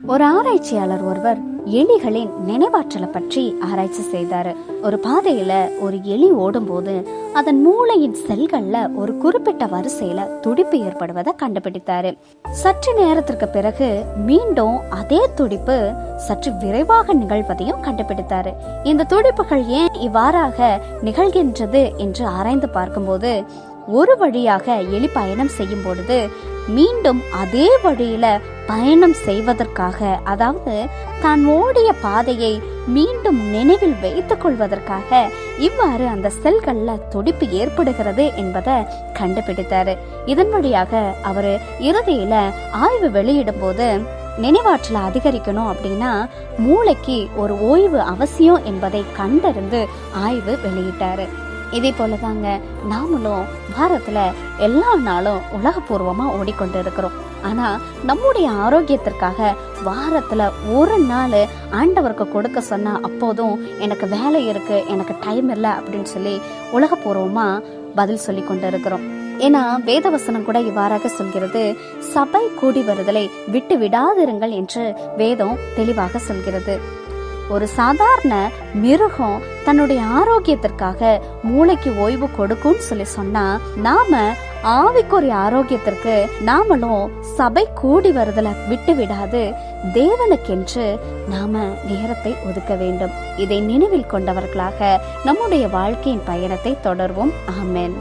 ஒரு ஆராய்ச்சியாளர் ஒருவர் எலிகளின் நினைவாற்றலை பற்றி ஆராய்ச்சி செய்தாரு. ஒரு பாதையில ஒரு எலி ஓடும்போது அதன் மூளையின் செல்கள்ல ஒரு குறிப்பிட்ட வரிசையில துடிப்பு ஏற்படுவதை கண்டுபிடித்தாரு. சற்று நேரத்திற்கு பிறகு மீண்டும் அதே துடிப்பு சற்று விரைவாக நிகழ்வதையும் கண்டுபிடித்தாரு. இந்த துடிப்புகள் ஏன் இவ்வாறாக நிகழ்கின்றது என்று ஆராய்ந்து பார்க்கும்போது ஒரு வழியாக எலி பயணம் செய்யும் பொழுது மீண்டும் அதே வழியில பயணம் செய்வதற்காக அதாவது தான் ஓடிய பாதையை மீண்டும் நினைவில் வைத்துக் கொள்வதற்காக இவ்வாறு அந்த செல்கள்ல துடிப்பு ஏற்படுகிறது என்பதை கண்டுபிடித்தாரு. இதன் வழியாக அவரு இறுதியில ஆய்வு வெளியிடும் போது நினைவாற்றலை அதிகரிக்கணும் அப்படின்னா மூளைக்கு ஒரு ஓய்வு அவசியம் என்பதை கண்டறிந்து ஆய்வு வெளியிட்டாரு. இதே போல தாங்க நாமளும் பாரத்தில் எல்லா நாளும் உலகபூர்வமாக ஓடிக்கொண்டு இருக்கிறோம் ஆனால் நம்முடைய ஆரோக்கியத்திற்காக வாரத்தில் ஒரு நாள் ஆண்டவருக்கு கொடுக்க சொன்னால் அப்போதும் எனக்கு வேலை இருக்குது எனக்கு டைம் இல்லை அப்படின்னு சொல்லி உலகபூர்வமாக பதில் சொல்லி கொண்டு இருக்கிறோம் ஏன்னா வேதவசனம் கூட இவ்வாறாக சொல்கிறது சபை கூடி வருதலை விட்டு விடாதிருங்கள் என்று வேதம் தெளிவாக சொல்கிறது. ஒரு சாதாரண மிருகம் தன்னுடைய ஆரோக்கியத்திற்காக மூளைக்கு ஓய்வு கொடுக்கும்னு சொல்லி சொன்னா நாம ஆவிக்குரிய ஆரோக்கியத்திற்கு நாமளும் சபை கூடி வருதல விட்டு விடாது. தேவனுக்கென்று நாம நேரத்தை ஒதுக்க வேண்டும். இதை நினைவில் கொண்டவர்களாக நம்முடைய வாழ்க்கையின் பயணத்தை தொடர்வோம். ஆமேன்.